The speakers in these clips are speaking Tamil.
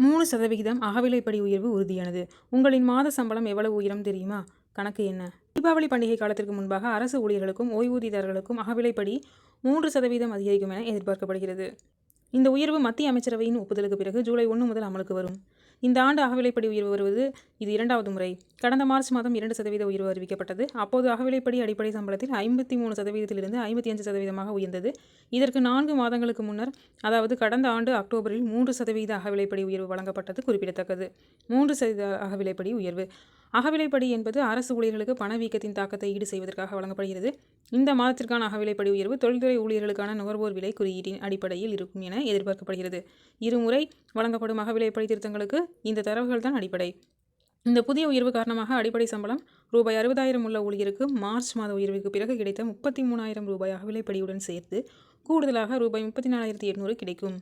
மூணு சதவிகிதம் அகவிலைப்படி உயர்வு உறுதியானது. உங்களின் மாத சம்பளம் எவ்வளவு உயரும் தெரியுமா? கணக்கு என்ன? தீபாவளி பண்டிகை காலத்திற்கு முன்பாக அரசு ஊழியர்களுக்கும் ஓய்வூதியதாரர்களுக்கும் அகவிலைப்படி மூன்று சதவீதம் அதிகரிக்கும் என எதிர்பார்க்கப்படுகிறது. இந்த உயர்வு மத்திய அமைச்சரவையின் ஒப்புதலுக்கு பிறகு ஜூலை ஒன்று முதல் அமலுக்கு வரும். இந்த ஆண்டு அகவிலைப்படி உயர்வு வருவது இது இரண்டாவது முறை. கடந்த மார்ச் மாதம் இரண்டு சதவீத உயர்வு அறிவிக்கப்பட்டது. அப்போது அகவிலைப்படி அடிப்படை சம்பளத்தில் ஐம்பத்தி மூணு சதவீதத்திலிருந்து ஐம்பத்தி அஞ்சு சதவீதமாக உயர்ந்தது. இதற்கு நான்கு மாதங்களுக்கு முன்னர் அதாவது கடந்த ஆண்டு அக்டோபரில் மூன்று சதவீத அகவிலைப்படி உயர்வு வழங்கப்பட்டது குறிப்பிடத்தக்கது. மூன்று சதவீத அகவிலைப்படி உயர்வு. அகவிலைப்படி என்பது அரசு ஊழியர்களுக்கு பணவீக்கத்தின் தாக்கத்தை ஈடு செய்வதற்காக வழங்கப்படுகிறது. இந்த மாதத்திற்கான அகவிலைப்படி உயர்வு தொழில்துறை ஊழியர்களுக்கான நுகர்வோர் விலை குறியீட்டின் அடிப்படையில் இருக்கும் என எதிர்பார்க்கப்படுகிறது. இருமுறை வழங்கப்படும் அகவிலைப்படி திருத்தங்களுக்கு இந்த தரவுகள் தான் அடிப்படை. இந்த புதிய உயர்வு காரணமாக அடிப்படை சம்பளம் ரூபாய் அறுபதாயிரம் உள்ள ஊழியருக்கு மார்ச் மாத உயர்வுக்கு பிறகு கிடைத்த முப்பத்தி மூணாயிரம் ரூபாய் அகவிலைப்படியுடன் சேர்த்து கூடுதலாக ரூபாய் முப்பத்தி நாலாயிரத்தி எட்நூறு கிடைக்கும்.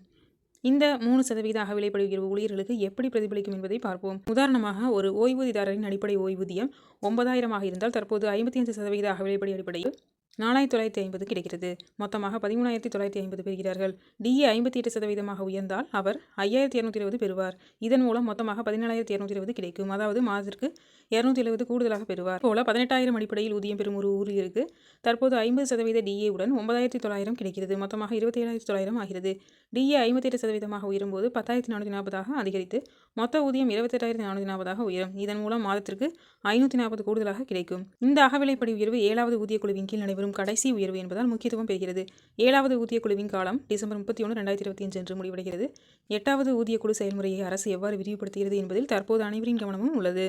இந்த மூணு சதவீத அகவிலைப்படி உயர்வு ஊழியர்களுக்கு எப்படி பிரதிபலிக்கும் என்பதை பார்ப்போம். உதாரணமாக ஒரு ஓய்வூதியதாரரின் அடிப்படை ஓய்வூதியம் ஒன்பதாயிரமாக இருந்தால் தற்போது ஐம்பத்தி அஞ்சு சதவீத அகவிலைப்படி அடிப்படையில் நாலாயிரத்தி தொள்ளாயிரத்தி ஐம்பது கிடைக்கிறது. மொத்தமாக பதிமூணாயிரத்தி தொள்ளாயிரத்தி ஐம்பது பெறுகிறார்கள். டிஏ ஐம்பத்தி எட்டு சதவீதமாக உயர்ந்தால் அவர் ஐயாயிரத்தி இரநூத்தி இருபது பெறுவார். இதன் மூலம் மொத்தமாக பதினேழாயிரத்தி இரநூத்தி இருபது கிடைக்கும். அதாவது மாதத்திற்கு இரநூத்தி எழுபது கூடுதலாக பெறுவார். போல பதினெட்டாயிரம் அடிப்படையில் ஊதியம் பெறும் ஒரு ஊழியருக்கு தற்போது ஐம்பது சதவீத டிஏ உடன் ஒன்பதாயிரத்தி தொள்ளாயிரம் கிடைக்கிறது. மொத்தமாக இருபத்தி ஏழாயிரத்தி தொள்ளாயிரம் ஆகிறது. டிஏ ஐம்பத்தி எட்டு சதவீதமாக உயரும்போது பத்தாயிரத்தி நானூற்றி நாற்பதாக அதிகரித்து மொத்த ஊதியம் இருபத்தெட்டாயிரத்தி நானூற்றி நாற்பதாக உயரும். இதன் மூலம் மாதத்திற்கு ஐநூற்றி நாற்பது கூடுதலாக கிடைக்கும். இந்த அகவிலைப்படி உயர்வு ஏழாவது ஊதிய குழுவின் கீழ் நடைபெறும். வரும் கடைசி உயர்வு என்பதால் முக்கியத்துவம் பெறுகிறது. ஏழாவது ஊதிய குழுவின் காலம் டிசம்பர் முப்பத்தி ஒன்று ரெண்டாயிரத்தி இருபத்தி அஞ்சு என்று முடிவடைகிறது. எட்டாவது ஊதிய குழு செயல்முறையை அரசு எவ்வாறு விரிவுபடுத்துகிறது என்பதில் தற்போது அனைவரின் கவனமும் உள்ளது.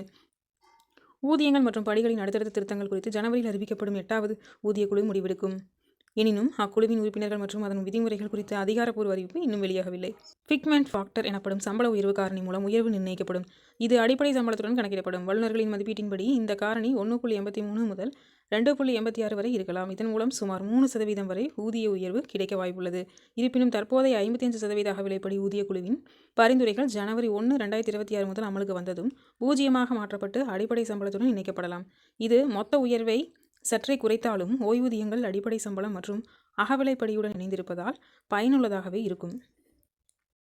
ஊதியங்கள் மற்றும் படிகளின் அடுத்தடுத்த திருத்தங்கள் குறித்து ஜனவரியில் அறிவிக்கப்படும் எட்டாவது ஊதிய குழு முடிவெடுக்கும். எனினும் அக்குழுவின் உறுப்பினர்கள் மற்றும் அதன் விதிமுறைகள் குறித்த அதிகாரப்பூர்வ அறிவிப்பு இன்னும் வெளியாகவில்லை. ஃபிக்மெண்ட் ஃபாக்டர் எனப்படும் சம்பள உயர்வு காரணி மூலம் உயர்வு நிர்ணயிக்கப்படும். இது அடிப்படை சம்பளத்துடன் கணக்கிடப்படும். வல்லுநர்களின் மதிப்பீட்டின்படி இந்த காரணி ஒன்று புள்ளி எண்பத்தி மூணு முதல் ரெண்டு புள்ளி எண்பத்தி ஆறு வரை இருக்கலாம். இதன் மூலம் சுமார் மூணு சதவீதம் வரை ஊதிய உயர்வு கிடைக்க வாய்ப்புள்ளது. இருப்பினும் தற்போதைய ஐம்பத்தி அஞ்சு சதவீத அகவிலைப்படி ஊதிய குழுவின் பரிந்துரைகள் ஜனவரி ஒன்று ரெண்டாயிரத்தி இருபத்தி ஆறு முதல் அமலுக்கு வந்ததும் பூஜ்ஜியமாக மாற்றப்பட்டு அடிப்படை சம்பளத்துடன் இணைக்கப்படலாம். இது மொத்த உயர்வை சற்றே குறைத்தாலும் ஓய்வூதியங்கள் அடிப்படை சம்பளம் மற்றும் அகவிலைப்படியுடன் இணைந்திருப்பதால் பயனுள்ளதாகவே இருக்கும்.